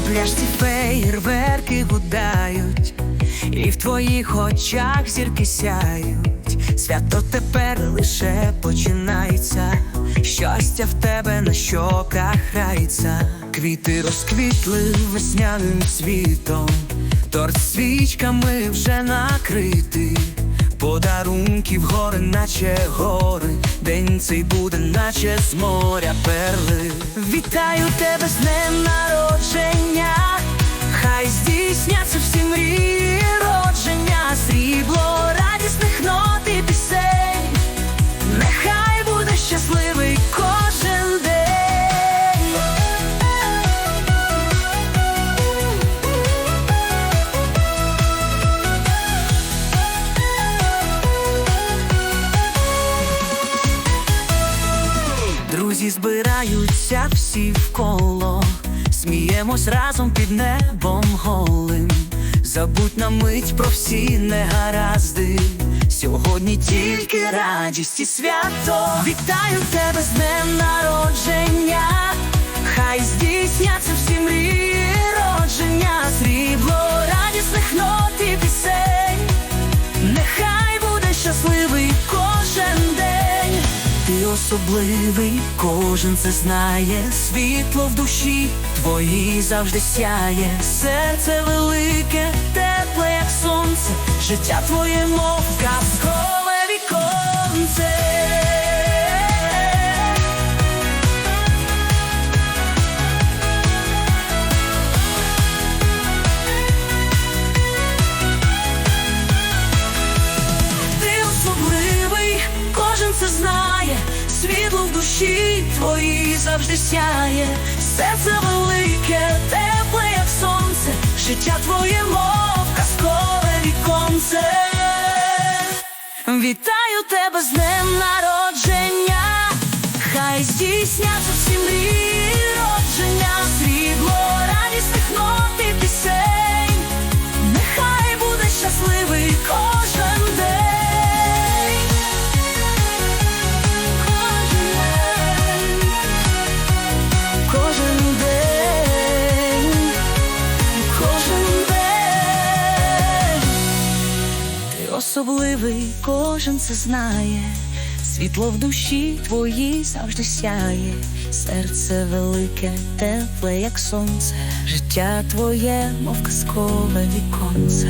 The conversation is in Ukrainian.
пляшці феєрверки гудають, і в твоїх очах зірки сяють. Свято тепер лише починається. Щастя в тебе на щоках грається. Квіти розквітли весняним цвітом, торт свічками вже накритий. Подарунків гори, наче гори, день цей буде, наче з моря перли. Вітаю тебе з днем народження, збираються всі в коло, сміємось разом під небом голим. Забудь на мить про всі негаразди. Сьогодні тільки радість і свято. Вітаю тебе з днем народження. Хай здійсняться всі мрії особливий, кожен це знає, світло в душі твої завжди сяє, серце велике, тепле, як сонце, життя твоє, мов казкове віконце. Душі твоїй завжди сяє, серце велике, тепле, як сонце, життя твоє, мов казкове віконце. Вітаю тебе з днем народження, хай здійсняться всі мрії особливий, кожен це знає. Світло в душі твоїй завжди сяє, серце велике, тепле, як сонце, життя твоє, мов казкове віконце.